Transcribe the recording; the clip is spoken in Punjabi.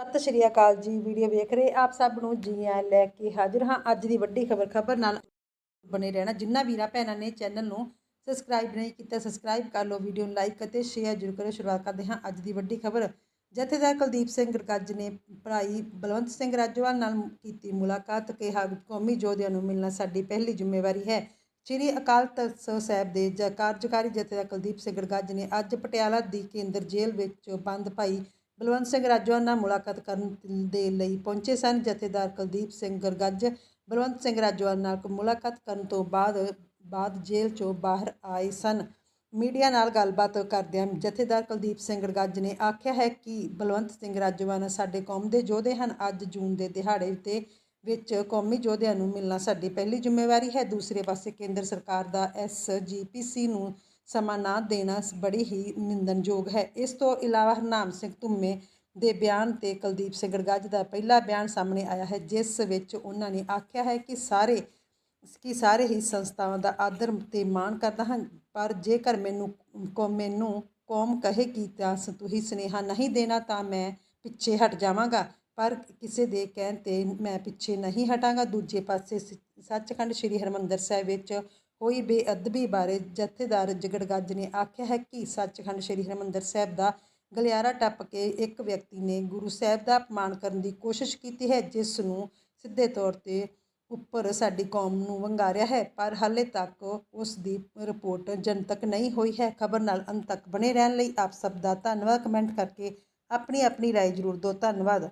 ਸਤਿ ਸ਼੍ਰੀ ਅਕਾਲ ਜੀ, ਵੀਡੀਓ ਵੇਖ ਰਹੇ ਆਪ ਸਭ ਨੂੰ ਜੀ ਆਇਆਂ ਲੈ ਕੇ ਹਾਜ਼ਰ ਹਾਂ ਅੱਜ ਦੀ ਵੱਡੀ ਖਬਰ ਖਬਰ ਨਾਲ ਬਣੇ ਰਹਿਣਾ। ਜਿੰਨਾ ਵੀਰਾਂ ਭੈਣਾਂ ਨੇ ਚੈਨਲ ਨੂੰ ਸਬਸਕ੍ਰਾਈਬ ਨਹੀਂ ਕੀਤਾ ਸਬਸਕ੍ਰਾਈਬ ਕਰ ਲਓ, ਵੀਡੀਓ ਨੂੰ ਲਾਈਕ ਅਤੇ ਸ਼ੇਅਰ ਜ਼ਰੂਰ ਕਰੋ ਸ਼ੁਰੂਆਤ ਕਰਦੇ ਹਾਂ ਅੱਜ ਦੀ ਵੱਡੀ ਖਬਰ। ਜਥੇਦਾਰ ਕੁਲਦੀਪ ਸਿੰਘ ਗੱਜ ਨੇ ਭਰਾਈ ਬਲਵੰਤ ਸਿੰਘ ਰਾਜੋਵਾਲ ਨਾਲ ਕੀਤੀ ਮੁਲਾਕਾਤ, ਕਿਹਾ, ਕੌਮੀ ਯੋਧਿਆਂ ਨੂੰ ਮਿਲਣਾ ਸਾਡੀ ਪਹਿਲੀ ਜ਼ਿੰਮੇਵਾਰੀ ਹੈ। ਸ਼੍ਰੀ ਅਕਾਲ ਤਖਤ ਸਾਹਿਬ ਦੇ ਜ- ਕਾਰਜਕਾਰੀ ਜਥੇਦਾਰ ਕੁਲਦੀਪ ਸਿੰਘ ਗੱਜ ਨੇ ਅੱਜ ਪਟਿਆਲਾ ਦੀ ਕੇਂਦਰ ਜੇਲ੍ਹ ਵਿੱਚ ਬੰਦ ਭਾਈ ਬਲਵੰਤ ਸਿੰਘ ਰਾਜੋਵਾਲ ਨਾਲ ਮੁਲਾਕਾਤ ਕਰਨ ਦੇ ਲਈ ਪਹੁੰਚੇ ਸਨ ਜਥੇਦਾਰ ਕੁਲਦੀਪ ਸਿੰਘ ਗਰਗੱਜ। ਬਲਵੰਤ ਸਿੰਘ ਰਾਜੋਵਾਲ ਨਾਲ ਮੁਲਾਕਾਤ ਕਰਨ ਤੋਂ ਬਾਅਦ ਬਾਅਦ ਜੇਲ੍ਹ ਚੋਂ ਬਾਹਰ ਆਏ ਸਨ। ਮੀਡੀਆ ਨਾਲ ਗੱਲਬਾਤ ਕਰਦਿਆਂ ਜਥੇਦਾਰ ਕੁਲਦੀਪ ਸਿੰਘ ਗੱਜ ਨੇ ਆਖਿਆ ਹੈ ਕਿ ਬਲਵੰਤ ਸਿੰਘ ਰਾਜੋਵਾਲ ਸਾਡੇ ਕੌਮ ਦੇ ਯੋਧੇ ਹਨ। ਅੱਜ ਜੂਨ ਦੇ ਦਿਹਾੜੇ ਤੇ ਵਿੱਚ ਕੌਮੀ ਯੋਧਿਆਂ ਨੂੰ ਮਿਲਣਾ ਸਾਡੀ ਪਹਿਲੀ ਜ਼ਿੰਮੇਵਾਰੀ ਹੈ। ਦੂਸਰੇ ਪਾਸੇ ਕੇਂਦਰ ਸਰਕਾਰ ਦਾ ਐਸਜੀਪੀਸੀ ਨੂੰ ਸਮਾਂ ਨਾ ਦੇਣਾ ਬੜੀ ਹੀ ਨਿੰਦਣਯੋਗ ਹੈ। ਇਸ ਤੋਂ ਇਲਾਵਾ ਹਰਨਾਮ ਸਿੰਘ ਧੁੰਮੇ ਦੇ ਬਿਆਨ ਤੇ ਕੁਲਦੀਪ ਸਿੰਘ ਗੱਜ ਦਾ ਪਹਿਲਾ ਬਿਆਨ ਸਾਹਮਣੇ ਆਇਆ ਹੈ, ਜਿਸ ਵਿੱਚ ਉਹਨਾਂ ਨੇ ਆਖਿਆ ਹੈ ਕਿ ਸਾਰੇ ਕਿ ਸਾਰੇ ਹੀ ਸੰਸਥਾਵਾਂ ਦਾ ਆਦਰ ਤੇ ਮਾਣ ਕਰਦਾ ਹਾਂ, ਪਰ ਜੇਕਰ ਮੈਨੂੰ, ਕੋ, ਮੈਨੂੰ ਕੌਮ ਕਹੇਗੀ ਤਾਂ ਸ- ਤੁਸੀਂ ਸੁਨੇਹਾ ਨਹੀਂ ਦੇਣਾ ਤਾਂ ਮੈਂ ਪਿੱਛੇ ਹਟ ਜਾਵਾਂਗਾ, ਪਰ ਕਿਸੇ ਦੇ ਕਹਿਣ ਤੇ ਮੈਂ ਪਿੱਛੇ ਨਹੀਂ ਹਟਾਂਗਾ। ਦੂਜੇ ਪਾਸੇ ਸ- ਸੱਚਖੰਡ ਸ੍ਰੀ ਹਰਮੰਦਰ ਸਾਹਿਬ ਵਿੱਚ ਹੋਈ ਬੇਅਦਬੀ ਬਾਰੇ ਜਥੇਦਾਰ ਜਿਗੜ ਗੱਜ ਨੇ ਆਖਿਆ ਹੈ ਕਿ ਸੱਚਖੰਡ ਸ੍ਰੀ ਹਰਮੰਦਰ ਸਾਹਿਬ ਦਾ ਗਲਿਆਰਾ ਟੱਪ ਕੇ ਇੱਕ ਵਿਅਕਤੀ ਨੇ ਗੁਰੂ ਸਾਹਿਬ ਦਾ ਅਪਮਾਨ ਕਰਨ ਦੀ ਕੋਸ਼ਿਸ਼ ਕੀਤੀ ਹੈ ਜਿਸ ਨੂੰ ਸਿੱਧੇ ਤੌਰ ਤੇ ਉੱਪਰ ਸਾਡੀ ਕੌਮ ਨੂੰ ਵੰਗਾਰਿਆ ਹੈ ਪਰ ਹਾਲੇ ਤੱਕ ਉਸ ਦੀ ਰਿਪੋਰਟ ਜਨਤਕ ਨਹੀਂ ਹੋਈ ਹੈ ਖਬਰ ਨਾਲ ਅੰਤ ਤੱਕ ਬਣੇ ਰਹਿਣ ਲਈ ਆਪ ਸਭ ਦਾ ਧੰਨਵਾਦ ਕਮੈਂਟ ਕਰਕੇ ਆਪਣੀ ਆਪਣੀ رائے ਜ਼ਰੂਰ ਦਿਓ ਧੰਨਵਾਦ